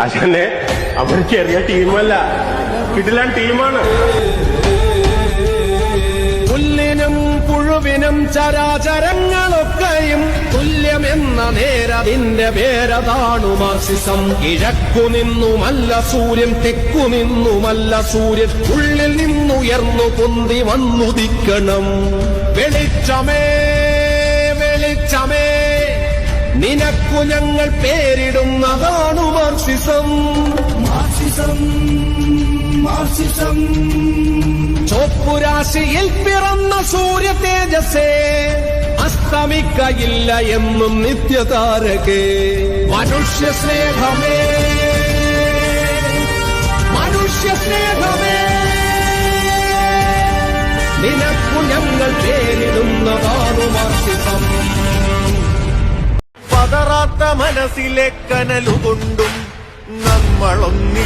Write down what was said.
അച്ഛനെ അവർ ചെറിയ ടീമല്ല. കിടിലൻ ടീമാണ്. പുല്ലിനും പുഴുവിനും ചരാചരങ്ങളൊക്കെയും തുല്യമെന്ന നേരതിന്റെ പേരതാണു മാർസിസം. കിഴക്കു നിന്നുമല്ല സൂര്യൻ തെക്കു നിന്നുമല്ല സൂര്യൻ. ഉള്ളിൽ നിന്നുയർന്നു പൊന്തി വന്നുദിക്കണം വെളിച്ചമേ വെളിച്ചമേ. നിനക്കു ഞങ്ങൾ പേരിടുന്നതാണു മാർസിസം മാർസിസം മാർസിസം. ചോപ്പുരാശിയിൽ പിറന്ന സൂര്യ തേജസ്സേ അസ്തമിക്കയില്ല എന്നും നിത്യതാരകേ. മനുഷ്യ സ്നേഹമേ മനുഷ്യ സ്നേഹമേ നിനക്കു ഞങ്ങൾ പേരിടുന്നതാണു മാർസിസം. പതറാത്ത മനസ്സിലെ കനലുകൊണ്ടും നമ്മളൊന്നി